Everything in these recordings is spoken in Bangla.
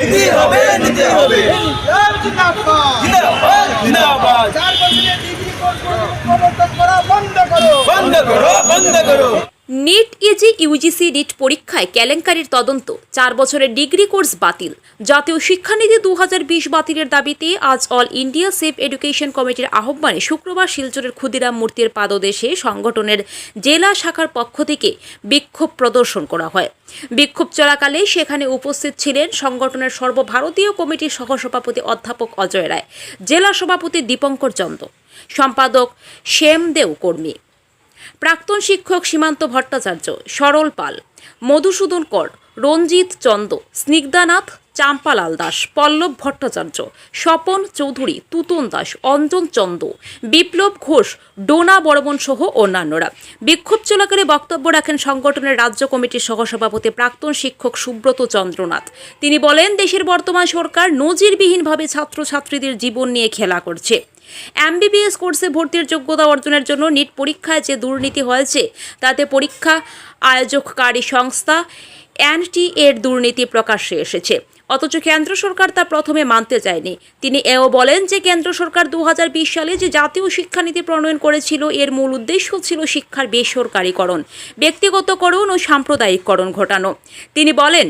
নিতে হবে নিতে হবে। জিন্দাবাদ। জিন্দাবাদ। জিন্দাবাদ চার বছরের ডিগ্রি কোর্স প্রবর্তন করা বন্ধ করো। বন্ধ করো বন্ধ করো। নিট ইজি ইউজিসি নিট পরীক্ষায় কেলেঙ্কারির তদন্ত। চার বছরের ডিগ্রি কোর্স বাতিল। জাতীয় শিক্ষানীতি দু হাজার বিশ বাতিলের দাবিতে আজ অল ইন্ডিয়া সেফ এডুকেশন কমিটির আহ্বানে শুক্রবার শিলচরের ক্ষুদিরাম মূর্তির পাদদেশে সংগঠনের জেলা শাখার পক্ষ থেকে বিক্ষোভ প্রদর্শন করা হয়। বিক্ষোভ চলাকালে সেখানে উপস্থিত ছিলেন সংগঠনের সর্বভারতীয় কমিটির সহসভাপতি অধ্যাপক অজয় রায়, জেলা সভাপতি দীপঙ্কর চন্দ সম্পাদক শ্যামদেও কর্মী। প্রাক্তন শিক্ষক সীমান্ত ভট্টাচার্য সরল পাল। মধুসূদন কর, রঞ্জিত চন্দ, স্নিগ্ধানাথ, চাম্পালাল দাস, পল্লব ভট্টাচার্য, স্বপন চৌধুরী, তুতন দাস, অঞ্জন চন্দ, বিপ্লব ঘোষ, ডোনা বর্মন সহ অন্যান্যরা। বিক্ষোভ চলাকালে বক্তব্য রাখেন সংগঠনের রাজ্য কমিটির সহসভাপতি প্রাক্তন শিক্ষক সুব্রত চন্দ্রনাথ। তিনি বলেন, দেশের বর্তমান সরকার নজিরবিহীনভাবে ছাত্রছাত্রীদের জীবন নিয়ে খেলা করছে। এমবিবিএস কোর্সে ভর্তির যোগ্যতা অর্জনের জন্য নিট পরীক্ষায় যে দুর্নীতি হয়েছে, তাতে পরীক্ষা আয়োজককারী সংস্থা অ্যান্টি এর দুর্নীতি প্রকাশ্যে এসেছে। অথচ কেন্দ্র সরকার তা প্রথমে মানতে চায়নি। তিনি এও বলেন যে, কেন্দ্র সরকার দু হাজার বিশ সালে যে জাতীয় শিক্ষানীতি প্রণয়ন করেছিল, এর মূল উদ্দেশ্য ছিল শিক্ষার বেসরকারীকরণ, ব্যক্তিগতকরণ ও সাম্প্রদায়িককরণ ঘটানো। তিনি বলেন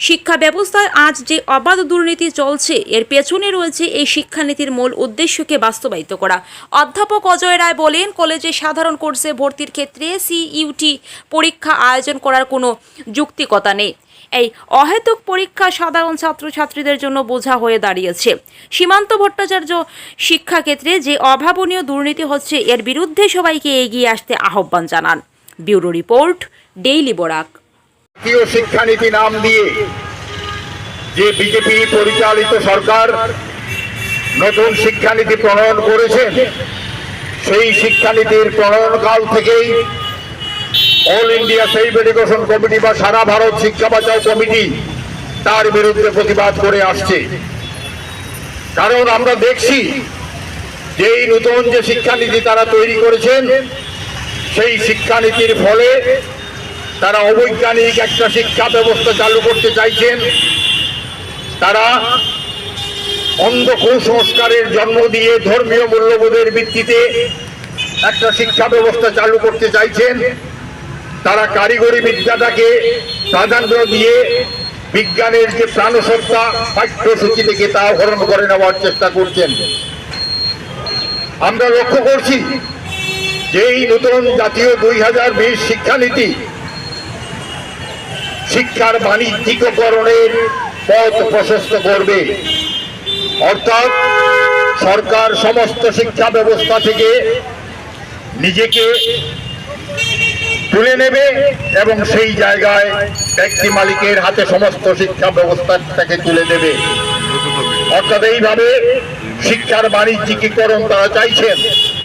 শিক্ষা ব্যবস্থায় আজ যে অবাধ দুর্নীতি চলছে, এর পেছনে রয়েছে এই শিক্ষানীতির মূল উদ্দেশ্যকে বাস্তবায়িত করা। অধ্যাপক অজয় রায় বলেন, কলেজে সাধারণ কোর্সে ভর্তির ক্ষেত্রে সিইউটি পরীক্ষা আয়োজন করার কোনো যুক্তিকতা নেই। এই অহেতুক পরীক্ষা সাধারণ ছাত্রছাত্রীদের জন্য বোঝা হয়ে দাঁড়িয়েছে। সীমান্ত ভট্টাচার্য শিক্ষাক্ষেত্রে যে অভাবনীয় দুর্নীতি হচ্ছে, এর বিরুদ্ধে সবাইকে এগিয়ে আসতে আহ্বান জানান। Bureau report, daily Barak. জাতীয় শিক্ষানীতি নাম দিয়ে যে বিজেপি পরিচালিত সরকার নতুন শিক্ষানীতি প্রণয়ন করেছেন সেই শিক্ষানীতির প্রণয়নকাল থেকেই All India Save Education Committee বা সারা ভারত শিক্ষা বাঁচাও কমিটি তার বিরুদ্ধে প্রতিবাদ করে আসছে। কারণ আমরা দেখছি যে এই নতুন যে শিক্ষানীতি তারা তৈরি করেছেন, সেই শিক্ষানীতির ফলে তারা অবৈজ্ঞানিক একটা শিক্ষা ব্যবস্থা চালু করতে চাইছেন। তারা অন্ধ কুসংস্কারের জন্ম দিয়ে ধর্মীয় মূল্যবোধের ভিত্তিতে একটা শিক্ষা ব্যবস্থা চালু করতে চাইছেন। তারা কারিগরি বিদ্যাটাকে প্রাধান্য দিয়ে বিজ্ঞানের যে প্রাণসত্তা পাঠ্যসূচি থেকে তা হরণ করে নেওয়ার চেষ্টা করছেন। আমরা লক্ষ্য করছি যে এই নতুন জাতীয় দুই হাজার বিশ শিক্ষানীতি শিক্ষার বাণিজ্যিকরণের পথ প্রশস্ত করবে। অর্থাৎ সরকার সমস্ত শিক্ষা ব্যবস্থা থেকে নিজেকে তুলে নেবে এবং সেই জায়গায় ব্যক্তি মালিকের হাতে সমস্ত শিক্ষা ব্যবস্থাটাকে তুলে দেবে। অর্থাৎ এইভাবে শিক্ষার বাণিজ্যিকীকরণ তারা চাইছেন।